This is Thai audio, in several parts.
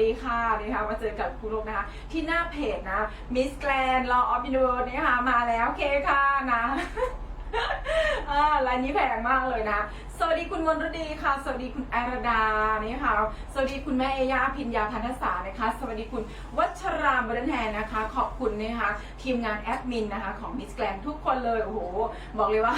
ดีค่ะนะคะมาเจอกับคุณโลกนะคะ ที่หน้าเพจนะมิสแกรนลอออฟยูนิเวิร์นะคะมาแล้วเคค่ะนะอ่ารายนี้แพงมากเลยนะ สวัสดีคุณมนรดีค่ะ สวัสดีคุณอารดานี่ค่ะ สวัสดีคุณแม่เอยาพิญญาพันธสานะคะ สวัสดีคุณวัชรามบรรแทนนะคะ ขอบคุณนะคะทีมงานแอดมินนะคะของมิสแกรนทุกคนเลย โอ้โห บอกเลยว่า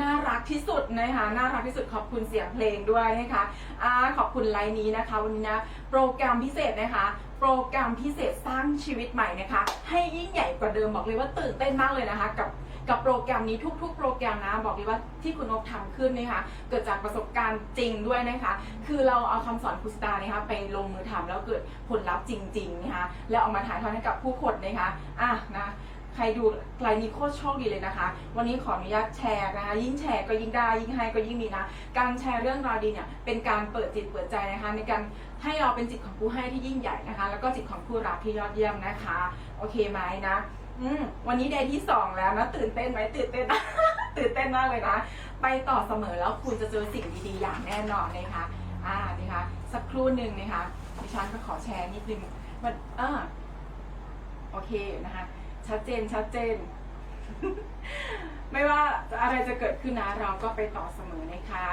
น่ารักที่สุดนะคะ น่ารักที่สุดขอบคุณเสียงเพลงด้วยนะคะอ่าขอบคุณไลน์นี้นะคะ วันนี้นะ โปรแกรมพิเศษนะคะ โปรแกรมพิเศษสร้างชีวิตใหม่นะคะ ให้ยิ่งใหญ่กว่าเดิมบอกเลยว่าตื่นเต้นมากเลยนะคะ กับกับโปรแกรมนี้ทุก ๆ โปรแกรมนะบอกเลยว่าที่คุณนกทำขึ้นนะคะเกิดจากประสบการณ์จริงด้วยนะคะ คือเราเอาคำสอนครูสตานะคะไปลงมือทำแล้วเกิดผลลัพธ์จริงๆนะคะแล้วเอามาถ่ายทอดให้กับผู้คนนะคะอะนะ ใครดูไลน์นี้โคตรโชคดีเลยนะคะ วันนี้ขออนุญาตแชร์นะคะ ยิ่งแชร์ก็ยิ่งได้ ยิ่งให้ก็ยิ่งมีนะ การแชร์เรื่องราวดีเนี่ย เป็นการเปิดจิตเปิดใจนะคะ ในการให้เราเป็นจิตของผู้ให้ที่ยิ่งใหญ่นะคะ แล้วก็จิตของผู้รับที่ยอดเยี่ยมนะคะ โอเคไหมนะ อืม วันนี้เดย์ที่สองแล้วนะ ตื่นเต้นไหมตื่นเต้นนะตื่นเต้นมากเลยนะ ไปต่อเสมอแล้วคุณจะเจอสิ่งดีๆ อย่างแน่นอนนะคะ อ่า นะคะ สักครู่หนึ่งนะคะ ดิฉันก็ขอแชร์นิดนึงมันอ่าโอเคนะคะ ชัดเจนชัดเจน ไม่ว่าอะไรจะเกิดขึ้นนะเราก็ไปต่อเสมอนะคะ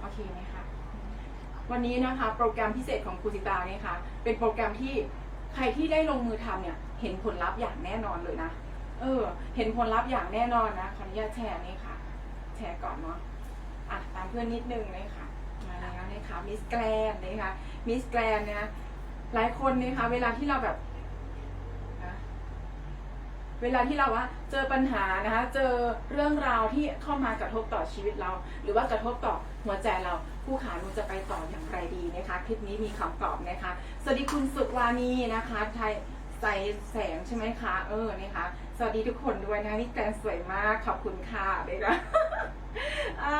โอเคไหมคะวันนี้นะคะ โปรแกรมพิเศษของครูสิตาเนี่ยค่ะ เป็นโปรแกรมที่ใครที่ได้ลงมือทำเนี่ย เห็นผลลัพธ์อย่างแน่นอนเลยนะเออ เห็นผลลัพธ์อย่างแน่นอนนะขออนุญาตแชร์นี่ค่ะ แชร์ก่อนเนาะอะตามเพื่อนนิดนึงเลยค่ะมาแล้วนะคะมิสแกรนนะคะมิสแกรนนะหลายคนนะคะเวลาที่เราแบบ เวลาที่เราว่าเจอปัญหานะคะ เจอเรื่องราวที่เข้ามากระทบต่อชีวิตเรา หรือว่ากระทบต่อหัวใจเราผู้ขาหนูจะไปต่ออย่างไรดีนะคะ คลิปนี้มีคำตอบนะคะ สวัสดีคุณสุวานีนะคะไทยใส่แสงใช่ไหมคะ เออนี่คะ สวัสดีทุกคนด้วยนะนี่แกรนสวยมาก ขอบคุณค่ะเลยนะอ่า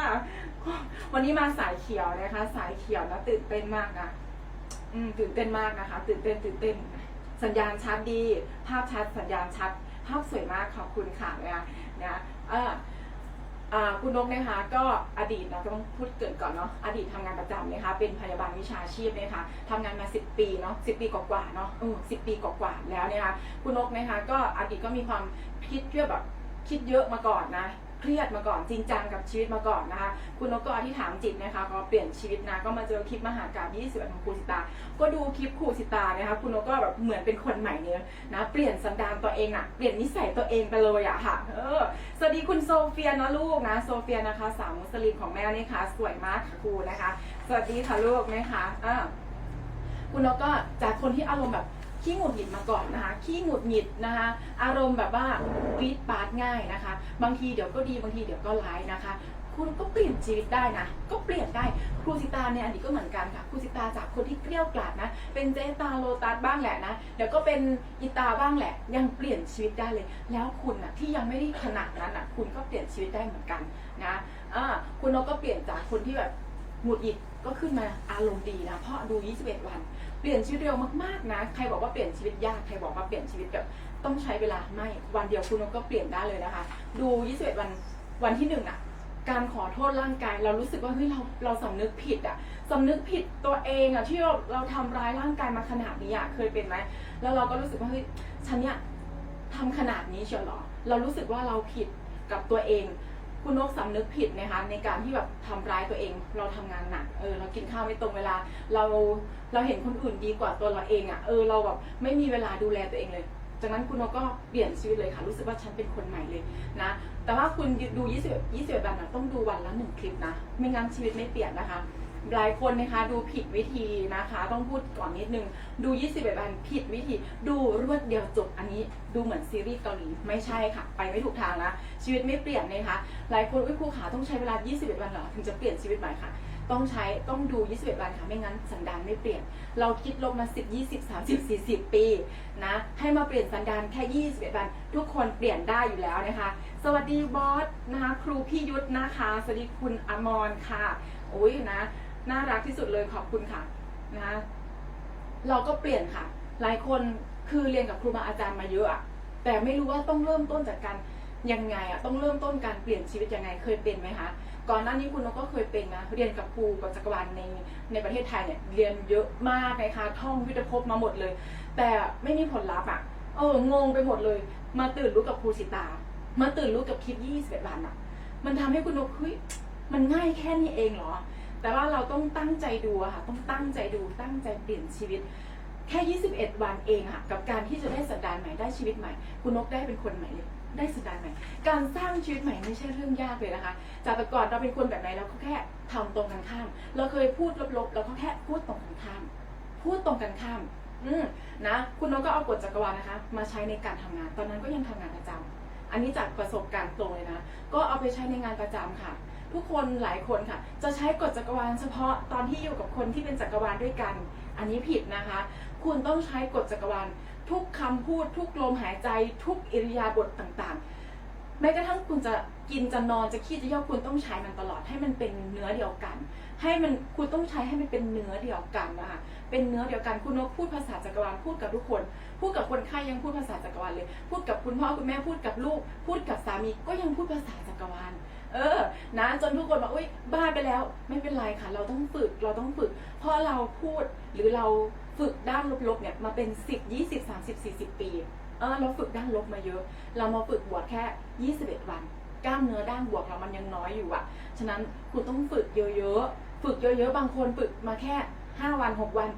วันนี้มาสายเขียวนะคะ สายเขียวนะตื่นเต้นมากนะอืมตื่นเต้นมากนะคะ ตื่นเต้นตื่นเต้น สัญญาณชัดดี ภาพชัดสัญญาณชัดาพสวยมากขอบคุณค่ะนะคะนะเอ่อคุณนกนะคะก็อดีตเราต้องพูดเกิดก่อนเนาะอดีตทำงานประจำนะคะเป็นพยาบาลวิชาชีพนะคะทำงานมา 10 ปีเนาะสิปีกว่าๆเนาะเออสิปีกว่าๆแล้วเนี่ยค่ะคุณนกนะคะก็อดีตก็มีความคิดเพื่อแบบคิดเยอะมาก่อนนะ เครียดมาก่อนจริงจังกับชีวิตมาก่อนนะคะ คุณนกก็อธิษฐานจิตนะคะก็เปลี่ยนชีวิตนะก็มาเจอคลิปมหากาบ20ของครูสิตา ก็ดูคลิปครูสิตานะคะคุณนกก็แบบเหมือนเป็นคนใหม่เนี่ยนะเปลี่ยนสันดานตัวเองอะเปลี่ยนนิสัยตัวเองไปเลยอะค่ะเออสวัสดีคุณโซเฟียนะลูกนะโซเฟียนะคะสาวมุสลิมของแม่นี่ค่ะสวยมากค่ะครูนะคะ สวัสดีค่ะลูกนะคะอ่าคุณนกก็จากคนที่อารมณ์แบบ ขี้หงุดหงิดมาก่อนนะคะ ขี้หงุดหงิดนะคะ อารมณ์แบบว่าปี๊ดปาดง่ายนะคะ บางทีเดี๋ยวก็ดีบางทีเดี๋ยวก็ร้ายนะคะ คุณก็เปลี่ยนชีวิตได้นะ ก็เปลี่ยนได้ ครูสิตาในอดีตก็เหมือนกันค่ะ ครูสิตาจากคนที่เกลี้ยกล่อมนะ เป็นเจตาโลตัสบ้างแหละนะ เดี๋ยวก็เป็นอีตาบ้างแหละ ยังเปลี่ยนชีวิตได้เลย แล้วคุณนะที่ยังไม่ได้ขนาดนั้นอนะคุณก็เปลี่ยนชีวิตได้เหมือนกันนะอ่าคุณนกก็เปลี่ยนจากคนที่แบบหงุดหงิดก็ขึ้นมาอารมณ์ดีนะเพราะดู 21 วัน เปลี่ยนชีวิตเร็วมากๆนะ ใครบอกว่าเปลี่ยนชีวิตยาก ใครบอกว่าเปลี่ยนชีวิตแบบต้องใช้เวลาไม่ วันเดียวคุณก็เปลี่ยนได้เลยนะคะ ดู 21 วันวันที่หนึ่งอะการขอโทษร่างกาย เรารู้สึกว่าเฮ้ยเราเราสำนึกผิดอะสำนึกผิดตัวเองอะที่เราเราทำร้ายร่างกายมาขนาดนี้อะเคยเป็นไหมแล้วเราก็รู้สึกว่าเฮ้ยฉันเนี่ยทำขนาดนี้เชียวเหรอ เรารู้สึกว่าเราผิดกับตัวเอง คุณนกสำนึกผิดนะคะในการที่แบบทำร้ายตัวเอง เราทำงานหนักเออเรากินข้าวไม่ตรงเวลา เราเราเห็นคนอื่นดีกว่าตัวเราเองอะ่ะเออเราแบบไม่มีเวลาดูแลตัวเองเลยจากนั้นคุณนกก็เปลี่ยนชีวิตเลยค่ะรู้สึกว่าฉันเป็นคนใหม่เลยนะแต่ว่าคุณดู 20 21วันนะต้องดูวันละหนึ่งคลิปนะ ไม่งั้นชีวิตไม่เปลี่ยนนะคะ หลายคนนะคะดูผิดวิธีนะคะ ต้องพูดก่อนนิดนึง ดู 21 วันผิดวิธี ดูรวดเดียวจบอันนี้ดูเหมือนซีรีส์เกาหลีไม่ใช่ค่ะ ไปไม่ถูกทางนะชีวิตไม่เปลี่ยนเลยค่ะหลายคนอุ้ยครูขาต้องใช้เวลา 21 วันเหรอถึงจะเปลี่ยนชีวิตใหม่ค่ะต้องใช้ต้องดู 21 วันค่ะ ไม่งั้นสันดานไม่เปลี่ยน เราคิดลบมา 10 20 30 40 ปีนะ ให้มาเปลี่ยนสันดานแค่ 21 วัน ทุกคนเปลี่ยนได้อยู่แล้วนะคะ สวัสดีบอสนะคะ ครูพี่ยุทธนะคะ สวัสดีคุณอมรค่ะโอ้ยนะ น่ารักที่สุดเลยขอบคุณค่ะนะคะเราก็เปลี่ยนค่ะ หลายคนคือเรียนกับครูบาอาจารย์มาเยอะอะแต่ไม่รู้ว่าต้องเริ่มต้นจากการยังไงอะต้องเริ่มต้นการเปลี่ยนชีวิตยังไงเคยเป็นไหมคะก่อนหน้านี้คุณนกก็เคยเป็นนะเรียนกับครูกับจักรวาลในในประเทศไทยเนี่ยเรียนเยอะมากนะคะท่องยุทธภพมาหมดเลย แต่ไม่มีผลลัพธ์อะเอองงไปหมดเลย มาตื่นรู้กับครูสิตา มาตื่นรู้กับคลิป21วันอะมันทำให้คุณนกเฮ้ยมันง่ายแค่นี้เองเหรอ แต่ว่าเราต้องตั้งใจดูค่ะต้องตั้งใจดูตั้งใจเปลี่ยนชีวิต แค่ 21 วันเองค่ะกับการที่จะได้สันดานใหม่ได้ชีวิตใหม่ คุณนกได้เป็นคนใหม่เลยได้สันดานใหม่ การสร้างชีวิตใหม่ไม่ใช่เรื่องยากเลยนะคะ จากแต่ก่อนเราเป็นคนแบบไหนเราก็แค่ทำตรงกันข้าม เราเคยพูดลบๆเราก็แค่พูดตรงกันข้าม พูดตรงกันข้ามอืมนะคุณนกก็เอากฎจักรวาลนะคะ มาใช้ในการทำงาน ตอนนั้นก็ยังทำงานประจำอันนี้จากประสบการณ์ตรงเลยนะ ก็เอาไปใช้ในงานประจำค่ะ ทุกคนหลายคนค่ะ จะใช้กฎจักรวาลเฉพาะตอนที่อยู่กับคนที่เป็นจักรวาลด้วยกัน อันนี้ผิดนะคะ คุณต้องใช้กฎจักรวาลทุกคำพูด ทุกลมหายใจ ทุกอิริยาบถต่างๆ แม้กระทั่งคุณจะกินจะนอนจะขี้จะย่อคุณต้องใช้มันตลอดให้มันเป็นเนื้อเดียวกัน ให้มันคุณต้องใช้ให้มันเป็นเนื้อเดียวกันนะคะเป็นเนื้อเดียวกันคุณนกพูดภาษาจักรวาลพูดกับทุกคน พูดกับคนไข้ยังพูดภาษาจักรวาลเลย พูดกับคุณพ่อคุณแม่พูดกับลูก พูดกับสามีก็ยังพูดภาษาจักรวาล เออนะจนทุกคนบอกอุ้ยบ้าไปแล้ว ไม่เป็นไรค่ะ เราต้องฝึกเราต้องฝึก เพราะเราพูดหรือเราฝึกด้านลบๆเนี่ยมาเป็น 10 20 30 40 ปีเออเราฝึกด้านลบมาเยอะ เรามาฝึกบวกแค่ 21 วันกล้ามเนื้อด้านบวกเรามันยังน้อยอยู่อะฉะนั้นคุณต้องฝึกเยอะๆ ฝึกเยอะๆ บางคนฝึกมาแค่ 5 วัน 6 วัน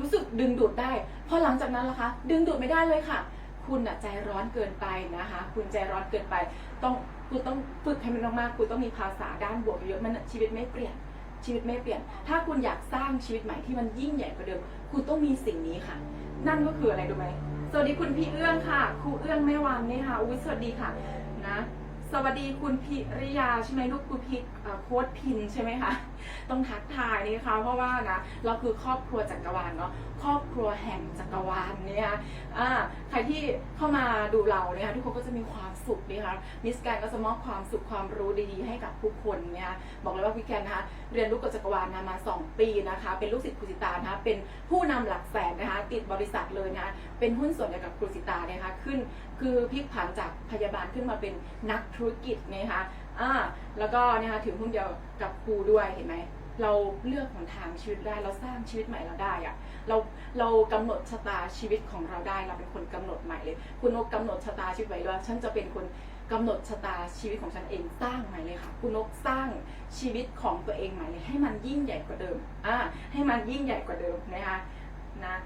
รู้สึกดึงดูดได้ พอหลังจากนั้นล่ะคะ ดึงดูดไม่ได้เลยค่ะ คุณอะใจร้อนเกินไปนะคะ คุณใจร้อนเกินไป ต้อง คุณต้องฝึกให้มันมากๆคุณต้องมีภาษาด้านบวกเยอะมันชีวิตไม่เปลี่ยนชีวิตไม่เปลี่ยน ถ้าคุณอยากสร้างชีวิตใหม่ที่มันยิ่งใหญ่กว่าเดิม คุณต้องมีสิ่งนี้ค่ะ นั่นก็คืออะไรดูไหมสวัสดีคุณพี่เอื้องค่ะ ครูเอื้องแม่วันนี่ค่ะ อุ้ยสวัสดีค่ะ นะ สวัสดีคุณพิริยาใช่ไหมลูกคุณพิโค้ดพินใช่ไหมคะต้องทักทายนี่คะเพราะว่านะเราคือครอบครัวจักรวาลเนาะครอบครัวแห่งจักรวาลเนี่ยใครที่เข้ามาดูเราเนี่ยทุกคนก็จะมีความสุขนะคะมิสแกนก็จะมอบความสุขความรู้ดีๆ ให้กับทุกคนเนี่ยบอกเลยว่าพี่แกนนะคะเรียนรู้กับจักรวาลนะมา 2 ปีนะคะ เป็นลูกศิษย์ครูสิตานะคะเป็นผู้นำหลักแสนนะคะติดบริษัทเลยนะะ เป็นหุ้นส่วนเดียวกับครูสิตาเนี่ยนะคะขึ้นคือพลิกผันจากพยาบาลขึ้นมาเป็นนักธุรกิจนะคะอ่าแล้วก็นะคะถือหุ้นเดียวกับครูด้วยเห็นไหมเราเลือกหนทางชีวิตได้เราสร้างชีวิตใหม่เราได้อะเราเรากำหนดชะตาชีวิตของเราได้เราเป็นคนกำหนดใหม่เลย คุณนกกำหนดชะตาชีวิตไว้ด้วยฉันจะเป็นคนกำหนดชะตาชีวิตของฉันเองสร้างใหม่เลยค่ะคุณนกสร้างชีวิตของตัวเองใหม่เลยให้มันยิ่งใหญ่กว่าเดิมอ่าให้มันยิ่งใหญ่กว่าเดิมนะคะนะ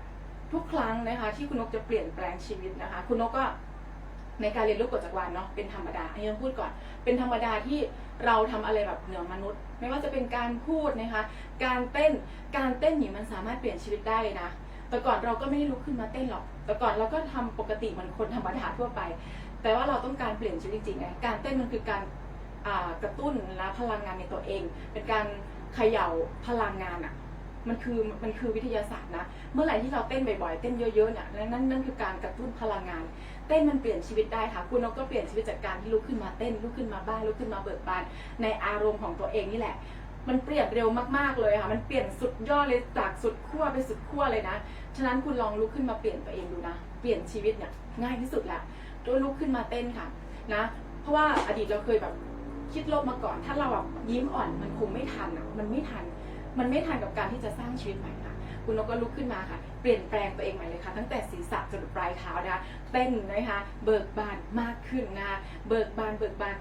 ทุกครั้งนะคะ ที่คุณนกจะเปลี่ยนแปลงชีวิตนะคะ คุณนกก็ในการเรียนรู้กฎจักรวาลเนาะเป็นธรรมดาอันนี้ต้องพูดก่อน เป็นธรรมดาที่เราทำอะไรแบบเหนือมนุษย์ ไม่ว่าจะเป็นการพูดนะคะ การเต้นการเต้นนี่มันสามารถเปลี่ยนชีวิตได้เลยนะแต่ก่อนเราก็ไม่ได้ลุกขึ้นมาเต้นหรอก แต่ก่อนเราก็ทำปกติเหมือนคนธรรมดาทั่วไป แต่ว่าเราต้องการเปลี่ยนชีวิตจริงๆไงการเต้นมันคือการกระตุ้นและพลังงานในตัวเอง เป็นการเขย่าพลังงานอะ มันคือมันคือวิทยาศาสตร์นะ เมื่อไหร่ที่เราเต้นบ่อยๆ เต้นเยอะๆเนี่ยนั่นนั่นคือการกระตุ้นพลังงาน เต้นมันเปลี่ยนชีวิตได้ค่ะ คุณนกก็เปลี่ยนชีวิตจากการที่ลุกขึ้นมาเต้นลุกขึ้นมาบ้านลุกขึ้นมาเบิกบาน ในอารมณ์ของตัวเองนี่แหละ มันเปลี่ยนเร็วมากๆเลยค่ะ มันเปลี่ยนสุดยอดเลยจากสุดขั้วไปสุดขั้วเลยนะ ฉะนั้นคุณลองลุกขึ้นมาเปลี่ยนตัวเองดูนะ เปลี่ยนชีวิตเนี่ยง่ายที่สุดละโดยลุกขึ้นมาเต้นค่ะนะ เพราะว่าอดีตเราเคยแบบคิดลบมาก่อน ถ้าเราแบบยิ้มอ่อนมันคงไม่ทันอะ มันไม่ทัน มันไม่ทันกับการที่จะสร้างชีวิตใหม่ค่ะคุณนกก็ลุกขึ้นมาค่ะ เปลี่ยนแปลงตัวเองใหม่เลยค่ะ ตั้งแต่ศีรษะจนปลายเท้านะคะเต้นนะคะเบิกบานมากขึ้นนะคะเบิกบานเบิกบาน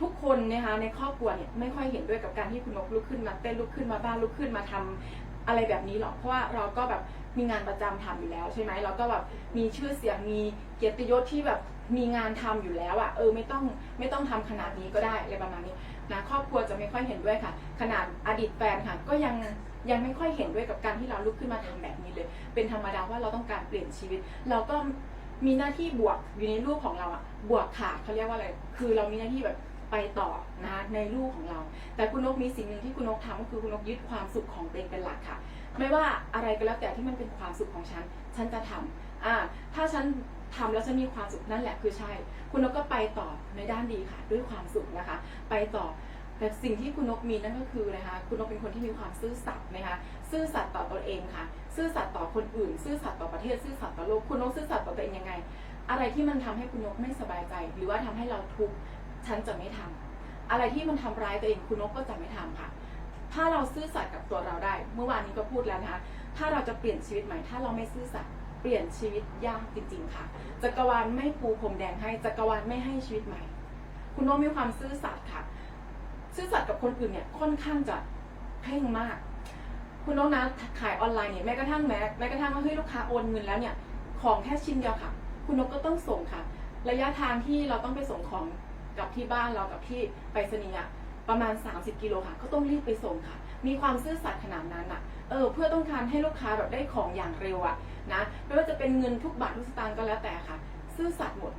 ทุกคนนะคะในครอบครัวเนี่ยไม่ค่อยเห็นด้วยกับการที่คุณนกลุกขึ้นมาเต้นลุกขึ้นมาบ้านลุกขึ้นมาทำอะไรแบบนี้หรอกเพราะว่าเราก็แบบมีงานประจำทำอยู่แล้วใช่ไหมเราก็แบบมีชื่อเสียงมีเกียรติยศที่แบบมีงานทำอยู่แล้วอะ่ะเออไม่ต้องไม่ต้องทำขนาดนี้ก็ได้อะไรประมาณนี้ นะครอบครัวจะไม่ค่อยเห็นด้วยค่ะ ขนาดอดีตแฟนค่ะ ก็ยังยังไม่ค่อยเห็นด้วยกับการที่เราลุกขึ้นมาทำแบบนี้เลย เป็นธรรมดาว่าเราต้องการเปลี่ยนชีวิต เราก็มีหน้าที่บวกอยู่ในรูปของเราอะบวกค่ะเขาเรียกว่าอะไร คือเรามีหน้าที่แบบไปต่อนะคะในรูปของเรา แต่คุณนกมีสิ่งหนึ่งที่คุณนกทำก็คือคุณนกยึดความสุขของตัวเองเป็นหลักค่ะ ไม่ว่าอะไรก็แล้วแต่ที่มันเป็นความสุขของฉัน ฉันจะทำอ่าถ้าฉัน ทำแล้วฉันมีความสุขนั่นแหละคือใช่ คุณนกก็ไปต่อในด้านดีค่ะ ด้วยความสุขนะคะ ไปต่อแต่สิ่งที่คุณนกมีนั่นก็คือนะคะ คุณนกเป็นคนที่มีความซื่อสัตย์นะคะ ซื่อสัตย์ต่อตัวเองค่ะ ซื่อสัตย์ต่อคนอื่น ซื่อสัตย์ต่อประเทศ ซื่อสัตย์ต่อโลก คุณนกซื่อสัตย์ต่อตัวเองยังไง อะไรที่มันทำให้คุณนกไม่สบายใจ หรือว่าทำให้เราทุกข์ ฉันจะไม่ทำอะไรที่มันทำร้ายตัวเอง คุณนกก็จะไม่ทำค่ะ ถ้าเราซื่อสัตย์กับตัวเราได้ เมื่อวานนี้ก็พูดแล้วนะคะ ถ้าเราจะเปลี่ยนชีวิตใหม่ ถ้าเราไม่ซื่อสัตย์ เปลี่ยนชีวิตยากจริง ๆ ค่ะ จักรวาลไม่ปูพรมแดงให้ จักรวาลไม่ให้ชีวิตใหม่ คุณนกมีความซื่อสัตย์ค่ะ ซื่อสัตย์กับคนอื่นเนี่ยค่อนข้างจะเคร่งมาก คุณนกนะขายออนไลน์เนี่ยแม้กระทั่งแม้แม้กระทั่งว่าเฮ้ยลูกค้าโอนเงินแล้วเนี่ยของแค่ชิ้นเดียวค่ะ คุณนกก็ต้องส่งค่ะ ระยะทางที่เราต้องไปส่งของกับที่บ้านเรากับที่ไปรษณีย์ประมาณ 30 กิโลค่ะ ก็ต้องรีบไปส่งค่ะ มีความซื่อสัตย์ขนาดนั้นอะ เออเพื่อต้องการให้ลูกค้าแบบได้ของอย่างเร็วอะนะไม่ว่าจะเป็นเงินทุกบาททุกสตางค์ก็แล้วแต่ค่ะ ซื่อสัตย์หมด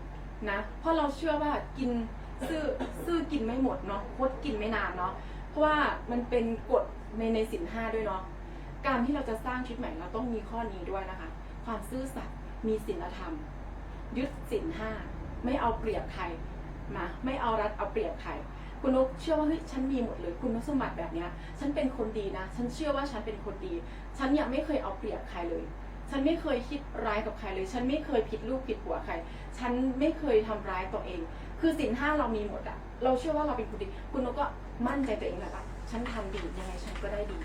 นะ เพราะเราเชื่อว่ากินซื่อซื่อกินไม่หมดเนาะคดกินไม่นานเนาะเพราะว่ามันเป็นกฎในในสินห้าด้วยเนาะการที่เราจะสร้างชีวิตใหม่เราต้องมีข้อนี้ด้วยนะคะ ความซื่อสัตย์มีศีลธรรม ยึดศีลห้าไม่เอาเปรียบใครมาไม่เอารัดเอาเปรียบใคร คุณนกเชื่อว่าเฮ้ยฉันมีหมดเลย คุณสมบัติแบบเนี้ย ฉันเป็นคนดีนะ ฉันเชื่อว่าฉันเป็นคนดี ฉันยังไม่เคยเอาเปรียบใครเลย ฉันไม่เคยคิดร้ายกับใครเลย ฉันไม่เคยผิดลูกผิดหัวใคร ฉันไม่เคยทำร้ายตัวเอง คือสินห้าเรามีหมดอะเราเชื่อว่าเราเป็นคนดี คุณนกก็มั่นใจตัวเองแหละว่าฉันทำดียังไงฉันก็ได้ดี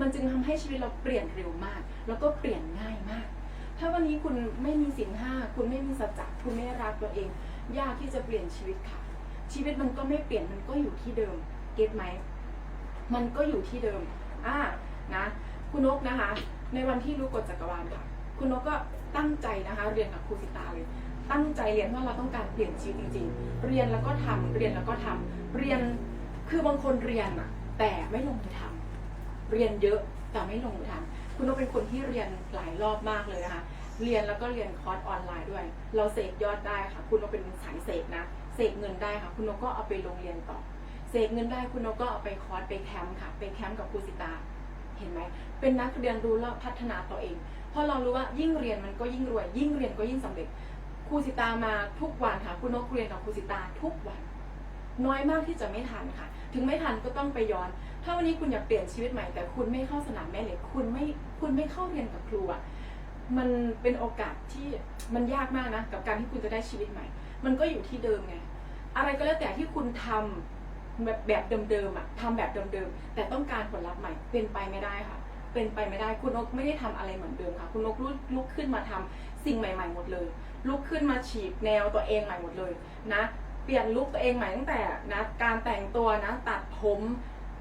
มันจึงทำให้ชีวิตเราเปลี่ยนเร็วมาก แล้วก็เปลี่ยนง่ายมาก ถ้าวันนี้คุณไม่มีสินห้าคุณไม่มีสัจจะคุณไม่รักตัวเอง ยากที่จะเปลี่ยนชีวิตค่ะ ชีวิตมันก็ไม่เปลี่ยนมันก็อยู่ที่เดิม เก็ตไหม มันก็อยู่ที่เดิม อ่า นะ คุณนกนะคะ ในวันที่รู้กฎจักรวาลค่ะ คุณนกก็ตั้งใจนะคะ เรียนกับครูสิตาเลย ตั้งใจเรียนเพราะเราต้องการเปลี่ยนชีวิตจริง ๆ เรียนแล้วก็ทำเรียนแล้วก็ทำเรียน คือบางคนเรียนอะแต่ไม่ลงมือทำเรียนเยอะแต่ไม่ลงมือทำคุณนกเป็นคนที่เรียนหลายรอบมากเลยนะคะ เรียนแล้วก็เรียนคอร์สออนไลน์ด้วย เราเสกยอดได้ค่ะ คุณนกเป็นสายเสกนะ เสกเงินได้ค่ะ คุณนกก็เอาไปโรงเรียนต่อเสกเงินได้คุณนกก็เอาไปคอร์สไปแคมป์ค่ะ ไปแคมป์กับครูสิตา เห็นไหม เป็นนักเรียนรู้แล้วพัฒนาตัวเอง เพราะเรารู้ว่ายิ่งเรียนมันก็ยิ่งรวย ยิ่งเรียนก็ยิ่งสำเร็จครูสิตามาทุกวันค่ะ คุณนกเรียนกับครูสิตาทุกวัน น้อยมากที่จะไม่ทันค่ะ ถึงไม่ทันก็ต้องไปย้อน ถ้าวันนี้คุณอยากเปลี่ยนชีวิตใหม่แต่คุณไม่เข้าสนามแม่เหล็กคุณไม่คุณไม่เข้าเรียนกับครูอะมันเป็นโอกาสที่มันยากมากนะกับการที่คุณจะได้ชีวิตใหม่ มันก็อยู่ที่เดิมไง อะไรก็แล้วแต่ที่คุณทำแบบแบบเดิมๆอะทำแบบเดิมๆแต่ต้องการผลลัพธ์ใหม่เป็นไปไม่ได้ค่ะ เป็นไปไม่ได้คุณนกไม่ได้ทำอะไรเหมือนเดิมค่ะ คุณนกลุกลุกขึ้นมาทำสิ่งใหม่ๆหมดเลย ลุกขึ้นมาฉีกแนวตัวเองใหม่หมดเลยนะเปลี่ยนลุคตัวเองใหม่ตั้งแต่นะการแต่งตัวนะตัดผม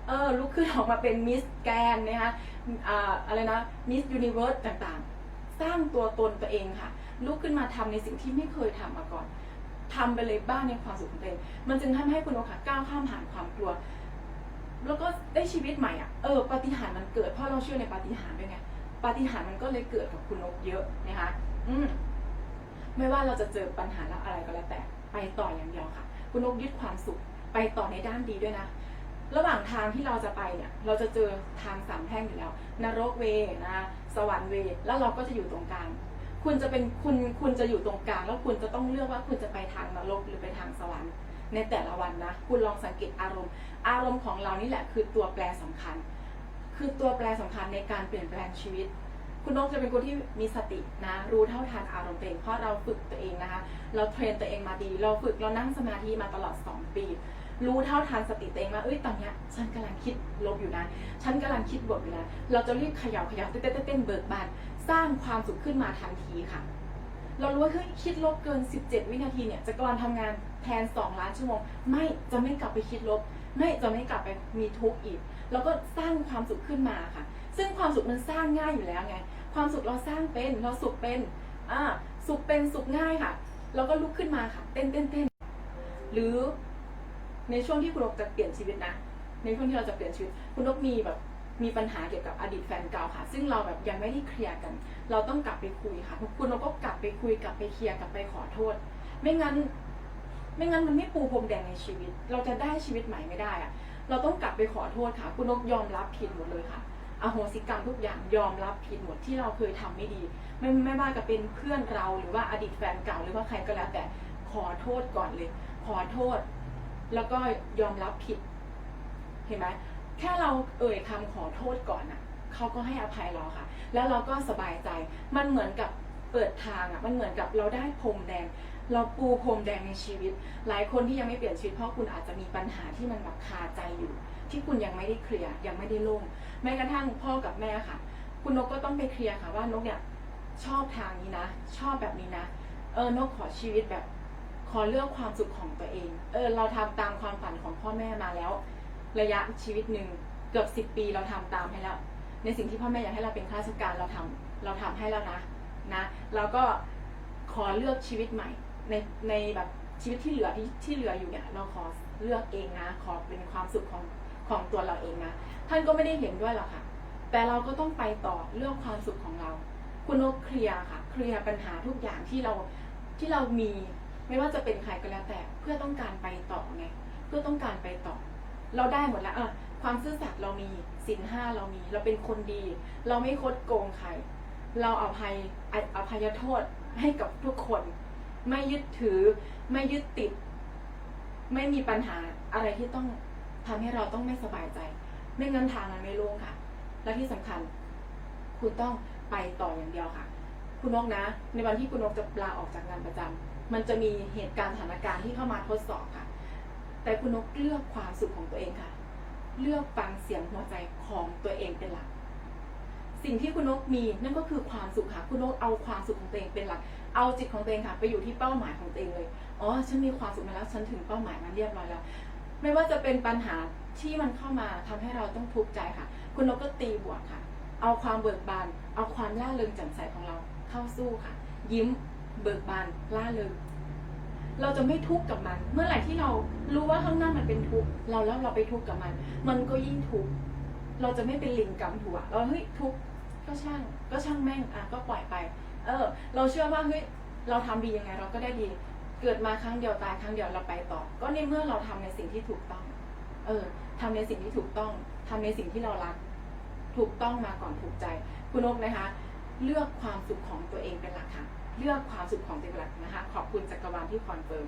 เออลุกขึ้นออกมาเป็นมิสแกนนะคะอ่าอะไรนะมิสยูนิเวิร์สต่างๆ สร้างตัวตนตัวเองค่ะ ลุกขึ้นมาทำในสิ่งที่ไม่เคยทำมาก่อน ทำไปเลยบ้างในความสุขของตัวเองมันจึงทำให้คุณโอค่ะก้าวข้ามผ่านความกลัว แล้วก็ได้ชีวิตใหม่อะเออปาฏิหาริย์มันเกิดเพราะเราเชื่อในปาฏิหาริย์ด้วยไงปาฏิหาริย์มันก็เลยเกิดกับคุณนกเยอะนะคะอืมไม่ว่าเราจะเจอปัญหาและอะไรก็แล้วแต่ ไปต่ออย่างเดียวค่ะ คุณนกยึดความสุข ไปต่อในด้านดีด้วยนะระหว่างทางที่เราจะไปเนี่ย เราจะเจอทางสามแพร่งอยู่แล้ว นรกเวนะ สวรรค์เว แล้วเราก็จะอยู่ตรงกลาง คุณจะเป็นคุณคุณจะอยู่ตรงกลางแล้วคุณจะต้องเลือกว่าคุณจะไปทางนรกหรือไปทางสวรรค์ ในแต่ละวันนะ คุณลองสังเกตอารมณ์ อารมณ์ของเรานี่แหละคือตัวแปรสำคัญ คือตัวแปรสำคัญในการเปลี่ยนแปลงชีวิต คุณนกจะเป็นคนที่มีสตินะ รู้เท่าทันอารมณ์ตัวเองเพราะเราฝึกตัวเองนะคะ เราเทรนตัวเองมาดี เราฝึกเรานั่งสมาธิมาตลอด 2 ปี รู้เท่าทันสติตัวเองว่าเอ้ยตอนเนี้ยฉันกำลังคิดลบอยู่นะ ฉันกำลังคิดบวกอยู่นะเราจะรีบเขย่าเขย่าเต้นเต้นเต้นเบิกบาน สร้างความสุขขึ้นมาทันทีค่ะ เรารู้ว่าเฮ้ยคิดลบเกิน 17 วินาทีเนี่ยจะกำลังทำงานแทน 2 ล้านชั่วโมง ไม่จะไม่กลับไปคิดลบ ไม่จะไม่กลับไปมีทุกข์อีกเราก็สร้างความสุขขึ้นมาค่ะ ซึ่งความสุขมันสร้างง่ายอยู่แล้วไง ความสุขเราสร้างเป็นเราสุขเป็นอ่าสุขเป็นสุขง่ายค่ะเราก็ลุกขึ้นมาค่ะ เต้นเต้นเต้นหรือในช่วงที่คุณนกจะเปลี่ยนชีวิตนะ ในช่วงที่เราจะเปลี่ยนชีวิต คุณนกมีแบบ มีปัญหาเกี่ยวกับอดีตแฟนเก่าค่ะ ซึ่งเราแบบยังไม่ได้เคลียร์กัน เราต้องกลับไปคุยค่ะคุณนกก็กลับไปคุยกลับไปเคลียร์กลับไปขอโทษ ไม่งั้น ไม่งั้นมันไม่ปูพรมแดงในชีวิต เราจะได้ชีวิตใหม่ไม่ได้อะเราต้องกลับไปขอโทษค่ะ คุณนกยอมรับผิดหมดเลยค่ะอโหสิกรรมทุกอย่างยอมรับผิดหมดที่เราเคยทำไม่ดี ไม่ไม่ว่าจะเป็นเพื่อนเราหรือว่าอดีตแฟนเก่าหรือว่าใครก็แล้ว แต่ขอโทษก่อนเลย ขอโทษ แล้วก็ยอมรับผิด เห็นไหม แค่เราเอ่ยคำขอโทษก่อนน่ะเขาก็ให้อภัยเราค่ะ แล้วเราก็สบายใจ มันเหมือนกับเปิดทางอะมันเหมือนกับเราได้พรมแดง เราปูพรมแดงในชีวิต หลายคนที่ยังไม่เปลี่ยนชีวิตเพราะคุณอาจจะมีปัญหาที่มันแบบคาใจอยู่ ที่คุณยังไม่ได้เคลียร์ยังไม่ได้ล่งแม้กระทั่งพ่อกับแม่ค่ะ คุณนกก็ต้องไปเคลียร์ค่ะว่านกเนี่ยชอบทางนี้นะ ชอบแบบนี้นะเออนกขอชีวิตแบบขอเลือกความสุขของตัวเอง เออ เราทำตามความฝันของพ่อแม่มาแล้ว ระยะชีวิตหนึ่งเกือบสิบปีเราทำตามให้แล้ว ในสิ่งที่พ่อแม่อยากให้เราเป็นข้าราชการเราทำเราทำให้แล้วนะนะเราก็ขอเลือกชีวิตใหม่ ในในแบบชีวิตที่เหลือที่ที่เหลืออยู่เนี่ยเราขอเลือกเองนะ ขอเป็นความสุขของของตัวเราเองนะท่านก็ไม่ได้เห็นด้วยหรอกค่ะ แต่เราก็ต้องไปต่อเรื่องความสุขของเรา คุณนกเคลียร์ค่ะ เคลียร์ปัญหาทุกอย่างที่เราที่เรามี ไม่ว่าจะเป็นใครก็แล้วแต่ เพื่อต้องการไปต่อไงเพื่อต้องการไปต่อ เราได้หมดแล้วออความซื่อสัตย์เรามีสินห้าเรามี เราเป็นคนดี เราไม่คดโกงใคร เราเอาภัยออภัยโทษให้กับทุกคน ไม่ยึดถือ ไม่ยึดติด ไม่มีปัญหาอะไรที่ต้องทำให้เราต้องไม่สบายใจ ไม่งั้นทางมันไม่โล่งค่ะ และที่สำคัญ คุณต้องไปต่ออย่างเดียวค่ะ คุณนกนะ ในวันที่คุณนกจะลาออกจากงานประจำมันจะมีเหตุการณ์สถานการณ์ที่เข้ามาทดสอบค่ะ แต่คุณนกเลือกความสุขของตัวเองค่ะ เลือกฟังเสียงหัวใจของตัวเองเป็นหลัก สิ่งที่คุณนกมีนั่นก็คือความสุขค่ะ คุณนกเอาความสุขของตัวเองเป็นหลัก เอาจิตของตัวเองค่ะ ไปอยู่ที่เป้าหมายของตัวเองเลย อ๋อ ฉันมีความสุขมาแล้ว ฉันถึงเป้าหมายมันเรียบร้อยแล้ว ไม่ว่าจะเป็นปัญหาที่มันเข้ามาทำให้เราต้องทุกข์ใจค่ะ คุณนกก็ตีบวกค่ะ เอาความเบิกบาน เอาความล่าเริงแจ่มใสของเราเข้าสู้ค่ะ ยิ้ม เบิกบาน ล่าเริง เราจะไม่ทุกข์กับมัน เมื่อไหร่ที่เรารู้ว่าข้างหน้ามันเป็นทุกข์เราแล้วเราไปทุกข์กับมัน มันก็ยิ่งทุกข์เราจะไม่เป็นลิงกำหัวเราเฮ้ยทุกข์ก็ช่าง ก็ช่างแม่งอะก็ปล่อยไป เออ เราเชื่อว่าเฮ้ยเราทำดียังไง เราก็ได้ดี เกิดมาครั้งเดียวตายครั้งเดียวเราไปต่อ ก็ในเมื่อเราทำในสิ่งที่ถูกต้อง เออทำในสิ่งที่ถูกต้องทำในสิ่งที่เรารัก ถูกต้องมาก่อนถูกใจ คุณนกนะคะ เลือกความสุขของตัวเองเป็นหลักค่ะ เลือกความสุขของตัวเองเป็นหลักนะคะ ขอบคุณจักรวาลที่คอนเฟิร์ม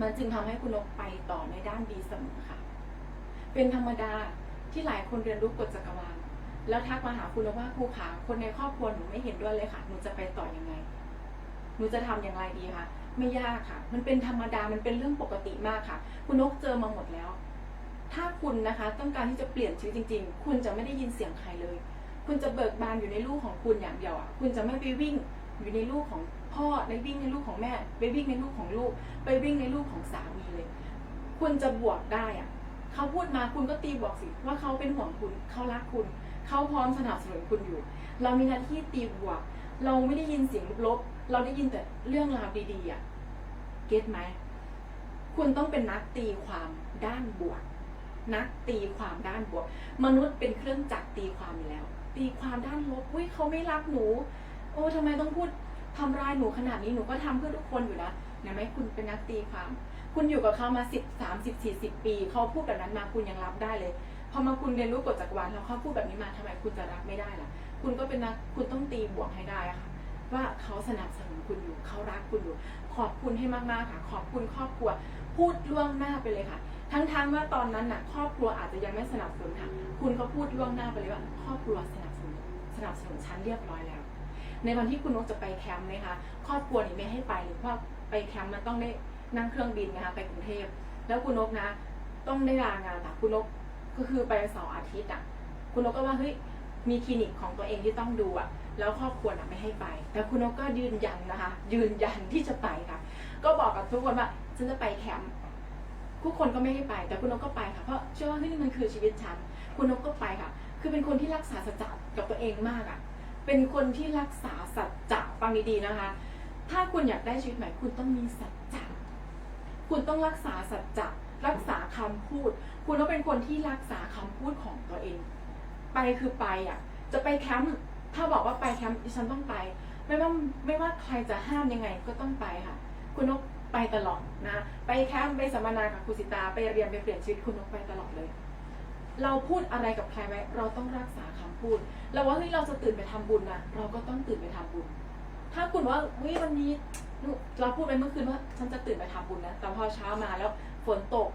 มันจึงทำให้คุณนกไปต่อในด้านดีเสมอค่ะ เป็นธรรมดาที่หลายคนเรียนรู้กฎจักรวาล แล้วทักมาหาคุณนกว่าครูขาคนในครอบครัวหนูไม่เห็นด้วยเลยค่ะหนูจะไปต่อยังไงหนูจะทำอย่างไรดีคะไม่ยากค่ะ มันเป็นธรรมดามันเป็นเรื่องปกติมากค่ะ คุณนกเจอมาหมดแล้ว ถ้าคุณนะคะ ต้องการที่จะเปลี่ยนชีวิตจริง ๆ คุณจะไม่ได้ยินเสียงใครเลย คุณจะเบิกบานอยู่ในลูกของคุณอย่างเดียวอะคุณจะไม่ไปวิ่ง อยู่ในลูกของพ่อในวิ่งในลูกของแม่ ไปวิ่งในลูกของลูก ไปวิ่งในลูกของสามีเลย คุณจะบวกได้อะเขาพูดมาคุณก็ตีบวกสิว่าเขาเป็นห่วงคุณเขารักคุณเขาพร้อมสนับสนุนคุณอยู่ เรามีหน้าที่ตีบวก เราไม่ได้ยินเสียงลบ เราได้ยินแต่เรื่องราวดีๆอะเก็ตไหมคุณต้องเป็นนักตีความด้านบวก นักตีความด้านบวก มนุษย์เป็นเครื่องจักรตีความอยู่แล้ว ตีความด้านลบอุ้ยเขาไม่รักหนู อ้ทำไมต้องพูดทำร้ายหนูขนาดนี้หนูก็ทำเพื่อทุกคนอยู่นะเห็นไหมคุณเป็นนักตีความ คุณอยู่กับเขามาสิบสามสิบสี่สิบปี เขาพูดแบบนั้นมาคุณยังรับได้เลย พอมาคุณเรียนรู้กฎจักรวาลแล้วเขาพูดแบบนี้มาทำไมคุณจะรับไม่ได้ล่ะ คุณก็เป็นนักคุณต้องตีบวกให้ได้ค่ะ ว่าเขาสนับสนุนคุณอยู่เขารักคุณอยู่ ขอบคุณให้มากๆค่ะ ขอบคุณครอบครัว พูดล่วงหน้าไปเลยค่ะ ทั้งๆว่าตอนนั้นน่ะ ครอบครัวอาจจะยังไม่สนับสนุนค่ะ คุณก็พูดล่วงหน้าไปเลยว่า ครอบครัวสนับสนุนสนับสนุนฉันเรียบร้อยแล้ว ในวันที่คุณนกจะไปแคมป์นะคะครอบครัวนี่ไม่ให้ไปเลยเพราะไปแคมป์มันต้องได้นั่งเครื่องบินนะคะไปกรุงเทพแล้วคุณนกนะ ต้องได้ลางานค่ะคุณนกก็คือไปเสาร์อาทิตย์อะคุณนกก็ว่าเฮ้ยมีคลินิกของตัวเองที่ต้องดูอะแล้วครอบครัวน่ะไม่ให้ไป แต่คุณนกก็ยืนยันนะคะ ยืนยันที่จะไปค่ะ ก็บอกกับทุกคนว่าฉันจะไปแคมป์ทุกคนก็ไม่ให้ไป แต่คุณนกก็ไปค่ะ เพราะเชื่อว่าเฮ้ยนี่มันคือชีวิตฉัน คุณนกก็ไปค่ะ คือเป็นคนที่รักษาสัจจะกับตัวเองมากอะ เป็นคนที่รักษาสัจจะฟังดีๆนะคะ ถ้าคุณอยากได้ชีวิตใหม่คุณต้องมีสัจจะคุณต้องรักษาสัจจะรักษาคำพูด คุณต้องเป็นคนที่รักษาคำพูดของตัวเอง ไปคือไปอะ จะไปแคมป์ถ้าบอกว่าไปแคมป์ดิฉันต้องไป ไม่ว่าไม่ว่าใครจะห้ามยังไงก็ต้องไปค่ะ คุณนกไปตลอดนะ ไปแคมป์ไปสัมมนากับครูสิตาไปเรียนไปเปลี่ยนชีวิตคุณนกไปตลอดเลย เราพูดอะไรกับใครไว้เราต้องรักษาคำพูดแล้วว่าเฮ้ยเราจะตื่นไปทำบุญนะเราก็ต้องตื่นไปทำบุญ ถ้าคุณว่าเฮ้ยวันนี้เราพูดไปเมื่อคืนว่าฉันจะตื่นไปทำบุญนะแต่พอเช้ามาแล้วฝนตก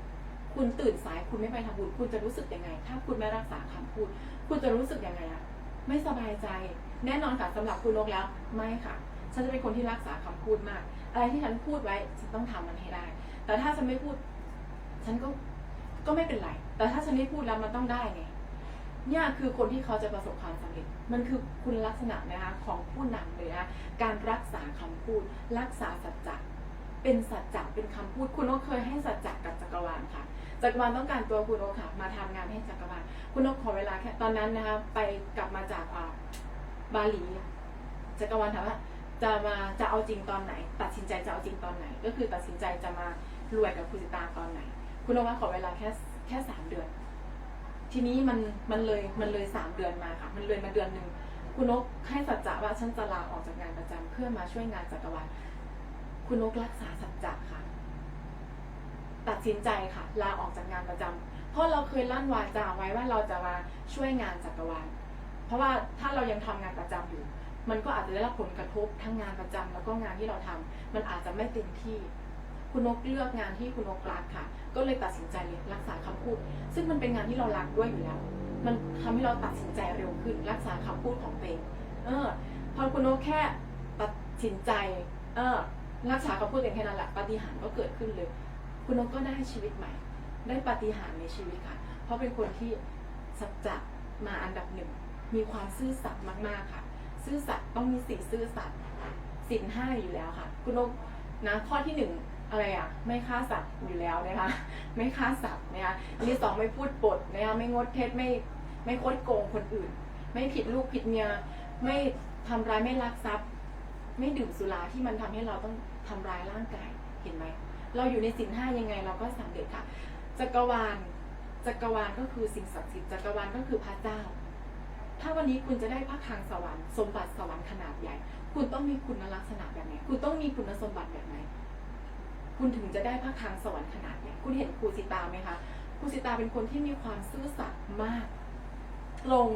คุณตื่นสายคุณไม่ไปทำบุญ คุณจะรู้สึกยังไง ถ้าคุณไม่รักษาคำพูด คุณจะรู้สึกยังไงอะไม่สบายใจ แน่นอนค่ะสำหรับคุณนกแล้วไม่ค่ะ ฉันจะเป็นคนที่รักษาคำพูดมาก อะไรที่ฉันพูดไว้ฉันต้องทำมันให้ได้ แต่ถ้าฉันไม่พูด ฉันก็ ก็ไม่เป็นไร แต่ถ้าฉันไม่พูดแล้วมันต้องได้ไงเนี่ยคือคนที่เขาจะประสบความสำเร็จ มันคือคุณลักษณะนะคะของผู้นำเลยนะการรักษาคำพูด รักษาสัจจะเป็นสัจจะเป็นคำพูด คุณโอเคยให้สัจจะกับจักรวาลค่ะ จักรวาลต้องการตัวคุณโอค่ะมาทำงานให้จักรวาล คุณโอขอเวลาแค่ตอนนั้นนะคะไปกลับมาจากบาหลี จักรวาลถามว่าจะมาจะเอาจริงตอนไหน ตัดสินใจจะเอาจริงตอนไหน ก็คือตัดสินใจจะมารวยกับคุณสิตาตอนไหน คุณโอว่าขอเวลาแค่แค่สามเดือน ทีนี้มันมันเลยมันเลยสามเดือนมาค่ะ มันเลยมาเดือนหนึ่งคุณนกให้สัจจะว่าฉันจะลาออกจากงานประจำเพื่อมาช่วยงานจักรวาลคุณนกรักษาสัจจะค่ะ ตัดสินใจค่ะ ลาออกจากงานประจำเพราะเราเคยลั่นวาจาไว้ว่าเราจะมาช่วยงานจักรวาลเพราะว่าถ้าเรายังทำงานประจำอยู่ มันก็อาจจะได้รับผลกระทบทั้งงานประจำแล้วก็งานที่เราทำมันอาจจะไม่เต็มที่ คุณนกเลือกงานที่คุณนกรักค่ะ ก็เลยตัดสินใจเลยรักษาคำพูด ซึ่งมันเป็นงานที่เรารักด้วยอยู่แล้ว มันทำให้เราตัดสินใจเร็วขึ้น รักษาคำพูดของตัวเองเออพอคุณนกแค่ตัดสินใจเออรักษาคำพูดเองแค่นั้นแหละปฏิหารก็เกิดขึ้นเลย คุณนกก็ได้ชีวิตใหม่ ได้ปฏิหารในชีวิตค่ะ เพราะเป็นคนที่สัจจะมาอันดับหนึ่งมีความซื่อสัตย์มากๆค่ะ ซื่อสัตย์ต้องมีสีซื่อสัตย์สินห้าอยู่แล้วค่ะ คุณนกนะข้อที่หนึ่ง อะไรอะไม่ฆ่าสัตว์อยู่แล้วนะคะไม่ฆ่าสัตว์นะคะอันที่สองไม่พูดปดนะคะไม่งดเท็จไม่ไม่คดโกงคนอื่น ไม่ผิดลูกผิดเมียไม่ทำร้ายไม่ลักทรัพย์ ไม่ดื่มสุราที่มันทำให้เราต้องทำร้ายร่างกายเห็นไหมเราอยู่ในสินห้ายังไงเราก็สำเร็จค่ะ จักรวาลจักรวาลก็คือสิ่งศักดิ์สิทธิ์จักรวาลก็คือพระเจ้า ถ้าวันนี้คุณจะได้พระคลังสวรรค์สมบัติสวรรค์ขนาดใหญ่ คุณต้องมีคุณลักษณะแบบไหน คุณต้องมีคุณสมบัติแบบไหน คุณถึงจะได้พระคลังสวรรค์ขนาดใหญ่คุณเห็นครูสิตาไหมคะครูสิตาเป็นคนที่มีความซื่อสัตย์มาก ตรง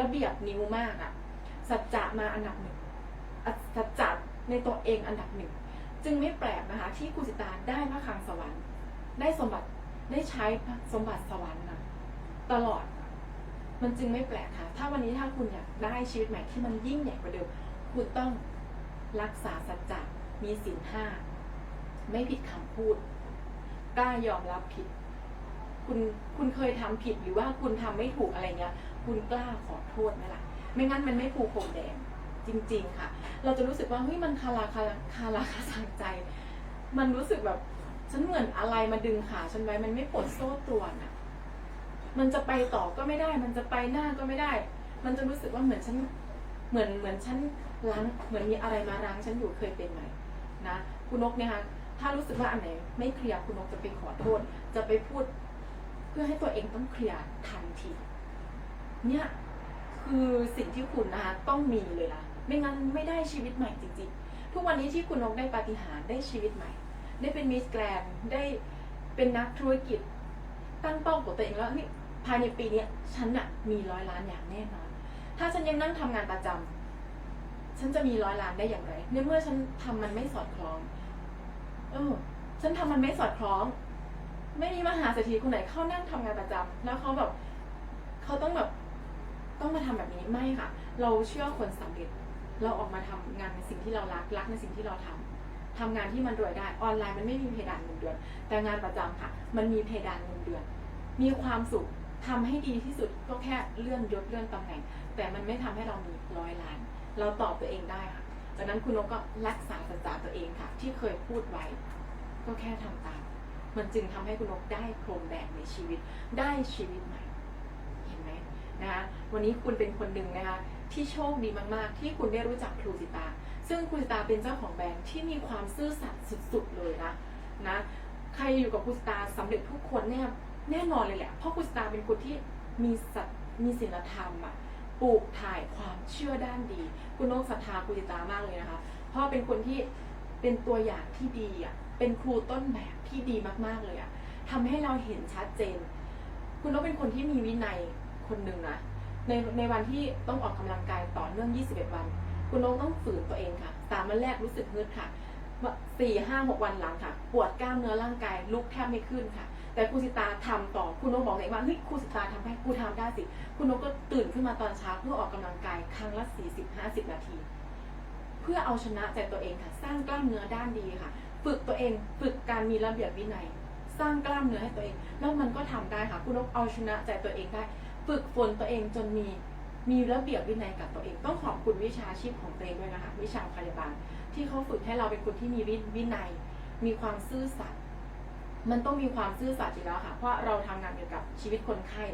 ระเบียบนิ้วมากอะสัจจะมาอันดับหนึ่งสัจจะในตัวเองอันดับหนึ่ง จึงไม่แปลกนะคะ ที่ครูสิตาได้พระคลังสวรรค์ ได้สมบัติได้ใช้สมบัติสวรรค์นะตลอด มันจึงไม่แปลกค่ะ ถ้าวันนี้ถ้าคุณอยากได้ชีวิตใหม่ที่มันยิ่งใหญ่กว่าเดิมคุณต้องรักษาสัจจะมีศีลห้า ไม่ผิดคำพูด กล้ายอมรับผิด คุณคุณเคยทำผิดหรือว่าคุณทำไม่ถูกอะไรเงี้ย คุณกล้าขอโทษไหมล่ะ ไม่งั้นมันไม่ผูกผมแดงจริง ๆ ค่ะ เราจะรู้สึกว่าเฮ้ยมันคาราคาราคาราคาสังใจ มันรู้สึกแบบฉันเหมือนอะไรมาดึงขาฉันไว้ มันไม่ปลดโซ่ตรวนอะมันจะไปต่อก็ไม่ได้ มันจะไปหน้าก็ไม่ได้ มันจะรู้สึกว่าเหมือนฉัน เหมือนเหมือนฉันล้าง เหมือนมีอะไรมารั้งฉันอยู่เคยเป็นไหมนะ คุณนกเนี่ยค่ะ ถ้ารู้สึกว่าอันไหนไม่เคลียร์คุณนกจะไปขอโทษ จะไปพูด เพื่อให้ตัวเองต้องเคลียร์ทันที เนี่ยคือสิ่งที่คุณนะคะต้องมีเลยล่ะ ไม่งั้นไม่ได้ชีวิตใหม่จริงๆ ทุกวันนี้ที่คุณนกได้ปาฏิหาริย์ได้ชีวิตใหม่ ได้เป็นมิสแกรนด์ได้เป็นนักธุรกิจ ตั้งเป้าของตัวเองแล้วเฮ้ยภายในปีเนี้ยฉันอะมีร้อยล้านอย่างแน่นอน ถ้าฉันยังนั่งทำงานประจำฉันจะมีร้อยล้านได้อย่างไรในเมื่อฉันทำมันไม่สอดคล้อง เออฉันทำมันไม่สอดคล้อง ไม่มีมหาเศรษฐีคนไหนเข้านั่งทำงานประจำแล้วเขาแบบเขาต้องแบบต้องมาทำแบบนี้ไม่ค่ะ เราเชื่อคนสำเร็จ เราออกมาทำงานในสิ่งที่เรารักรักในสิ่งที่เราทำทำงานที่มันรวยได้ออนไลน์มันไม่มีเพดานเงินเดือน แต่งานประจำค่ะ มันมีเพดานเงินเดือน มีความสุขทำให้ดีที่สุดก็แค่เลื่อนยศเลื่อนตำแหน่ง แต่มันไม่ทำให้เรามีร้อยล้าน เราตอบตัวเองได้ค่ะ จากนั้นคุณนกก็รักษาสัจจะตัวเองค่ะ ที่เคยพูดไว้ ก็แค่ทำตาม มันจึงทำให้คุณนกได้โครงแดงในชีวิตได้ชีวิตใหม่ เห็นไหมนะคะวันนี้คุณเป็นคนหนึ่งนะคะที่โชคดีมาก ๆ ที่คุณได้รู้จักครูสิตา ซึ่งครูสิตาเป็นเจ้าของแบรนด์ที่มีความซื่อสัตย์สุด ๆ เลยนะนะใครอยู่กับครูสิตาสำเร็จทุกคนเนี่ยแน่นอนเลยแหละเพราะครูสิตาเป็นคนที่มีสัตมีศีลธรรมอะ ปลูกถ่ายความเชื่อด้านดี คุณนกศรัทธาครูสิตามากเลยนะคะพราะเป็นคนที่เป็นตัวอย่างที่ดีอะเป็นครูต้นแบบที่ดีมากๆเลยอะทำให้เราเห็นชัดเจน คุณนกเป็นคนที่มีวินัยคนหนึ่งนะในในวันที่ต้องออกกำลังกายต่อเนื่อง 21 วัน คุณนกต้องฝืนตัวเองค่ะสามวันแรกรู้สึกฮึดค่ะสี่ห้าหกวันหลังค่ะ ปวดกล้ามเนื้อร่างกายลุกแทบไม่ขึ้นค่ะ แต่ครูสิตาทำต่อคุณนกบอกเลยว่าเฮ้ยครูสิตาทำให้กูทำได้สิคุณนกก็ตื่นขึ้นมาตอนเช้าเพื่อออกกำลังกายครั้งละ40-50นาที เพื่อเอาชนะใจตัวเองค่ะ สร้างกล้ามเนื้อด้านดีค่ะ ฝึกตัวเองฝึกการมีระเบียบวินัย สร้างกล้ามเนื้อให้ตัวเอง แล้วมันก็ทำได้ค่ะคุณนกเอาชนะใจตัวเองได้ ฝึกฝนตัวเองจนมีมีระเบียบวินัยกับตัวเองต้องขอบคุณวิชาชีพของตัวเองด้วยนะคะวิชาพยาบาลที่เขาฝึกให้เราเป็นคนที่มีวิวินัย มีความซื่อสัตย์ มันต้องมีความซื่อสัตย์อยู่แล้วค่ะ เพราะเราทำงานเกี่ยวกับชีวิตคนไข้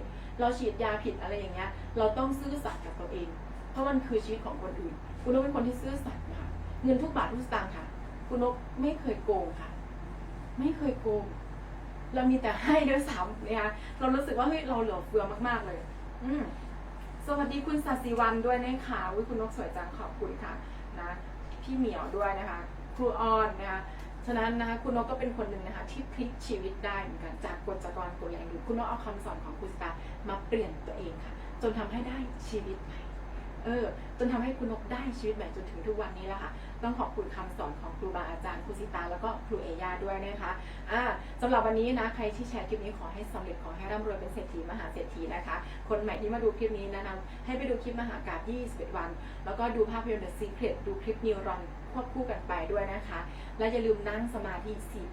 เราฉีดยาผิดอะไรอย่างเงี้ย เราต้องซื่อสัตย์กับตัวเอง เพราะมันคือชีวิตของคนอื่น คุณนกเป็นคนที่ซื่อสัตย์ค่ะ เงินทุกบาททุกสตางค์ค่ะ คุณนกไม่เคยโกงค่ะ ไม่เคยโกง เรามีแต่ให้ด้วยซ้ำนะคะเรารู้สึกว่าเฮ้ยเราเหลือเฟือมากๆเลย อืมสวัสดีคุณสัสิวันด้วยนะคะวิคุณนกสวยจังขอบคุณค่ะนะ พี่เหมียวด้วยนะคะ ครูออนนะคะ ฉะนั้นนะคะคุณนกก็เป็นคนหนึ่งนะคะที่พลิกชีวิตได้เหมือนกันจากกฎจักรวาลกฎแรงหรือคุณนกเอาคำสอนของคุณสตาร์มาเปลี่ยนตัวเองค่ะ จนทำให้ได้ชีวิตใหม่เออจนทำให้คุณนกได้ชีวิตใหม่จนถึงทุกวันนี้แล้วค่ะ ต้องขอบคุณคำสอนของครูบาอาจารย์ครูสิตาแล้วก็ครูเอยาด้วยนะคะอ่าสำหรับวันนี้นะใครที่แชร์คลิปนี้ขอให้สำเร็จขอให้ร่ำรวยเป็นเศรษฐีมหาเศรษฐีนะคะ คนใหม่ที่มาดูคลิปนี้แนะนำให้ไปดูคลิปมหากาบ21 วัน แล้วก็ดูภาพยนตร์ The Secret ดูคลิปนิวรอน ควบคู่กันไปด้วยนะคะ และอย่าลืมนั่งสมาธิ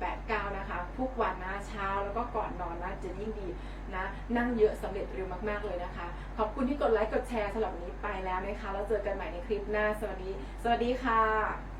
489 นะคะ ทุกวันนะเช้าแล้วก็ก่อนนอนนะจะยิ่งดีนะ นั่งเยอะสำเร็จเร็วมากๆเลยนะคะ ขอบคุณที่กดไลค์กดแชร์สำหรับวันนี้ไปแล้วนะคะ แล้วเจอกันใหม่ในคลิปหน้าสวัสดี สวัสดีค่ะ